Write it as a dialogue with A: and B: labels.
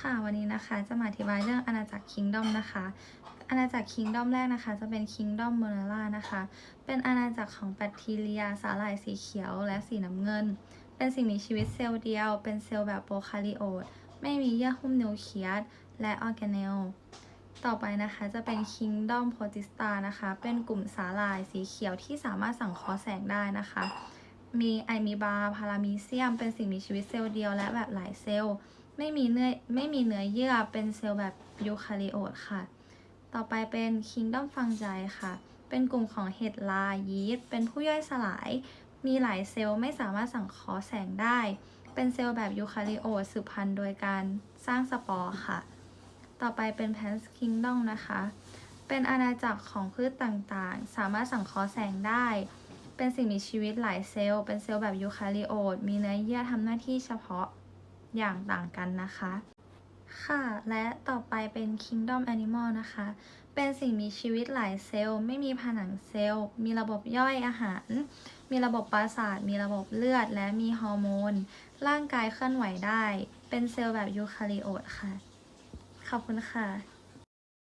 A: ค่ะวันนี้นะคะจะมาอธิบายเรื่องอาณาจักรคิงดอมนะคะอาณาจักรคิงดอมแรกนะคะ จะเป็นคิงดอมโมนาล่านะคะ เป็นอาณาจักรของแบคทีเรีย สาหร่ายสีเขียวและสีน้ำเงิน เป็นสิ่งมีชีวิตเซลล์เดียว เป็นเซลล์แบบโปรคาริโอตไม่มีเยื่อหุ้มนิวเคลียสและออร์แกเนลต่อไปนะคะจะเป็น Kingdom Protista นะคะ เป็นกลุ่มสาหร่ายสีเขียวที่สามารถสังเคราะห์แสงได้นะคะ มีไอมีบาพารามีเซียม เป็นสิ่งมีชีวิตเซลล์เดียวและแบบหลายเซลล์ ไม่มีเนื้อไม่มีเนื้อเยื่อเป็นเซลล์แบบยูคาริโอตค่ะ ต่อไปเป็น Kingdom Fungi ค่ะ เป็นกลุ่มของเห็ดลายีสต์เป็นผู้ย่อยสลาย มีหลายเซลล์ไม่สามารถสังเคราะห์แสงได้ เป็นเซลล์แบบยูคาริโอตสืบพันธุ์โดยการสร้างสปอร์ค่ะ ต่อไปเป็น Plants Kingdom นะคะ เป็นอาณาจักรของพืชต่างๆ สามารถสังเคราะห์แสงได้ เป็นสิ่งมีชีวิตหลายเซลล์ เป็นเซลล์แบบยูคาริโอต มีเนื้อเยื่อทำหน้าที่เฉพาะอย่างต่างกันนะคะ ค่ะ และต่อไปเป็น Kingdom Animal นะคะ เป็นสิ่งมีชีวิตหลายเซลล์ ไม่มีผนังเซลล์ มีระบบย่อยอาหาร มีระบบประสาท มีระบบเลือด และมีฮอร์โมน ร่างกายเคลื่อนไหวได้ เป็นเซลล์แบบยูคาริโอตค่ะ ขอบคุณค่ะ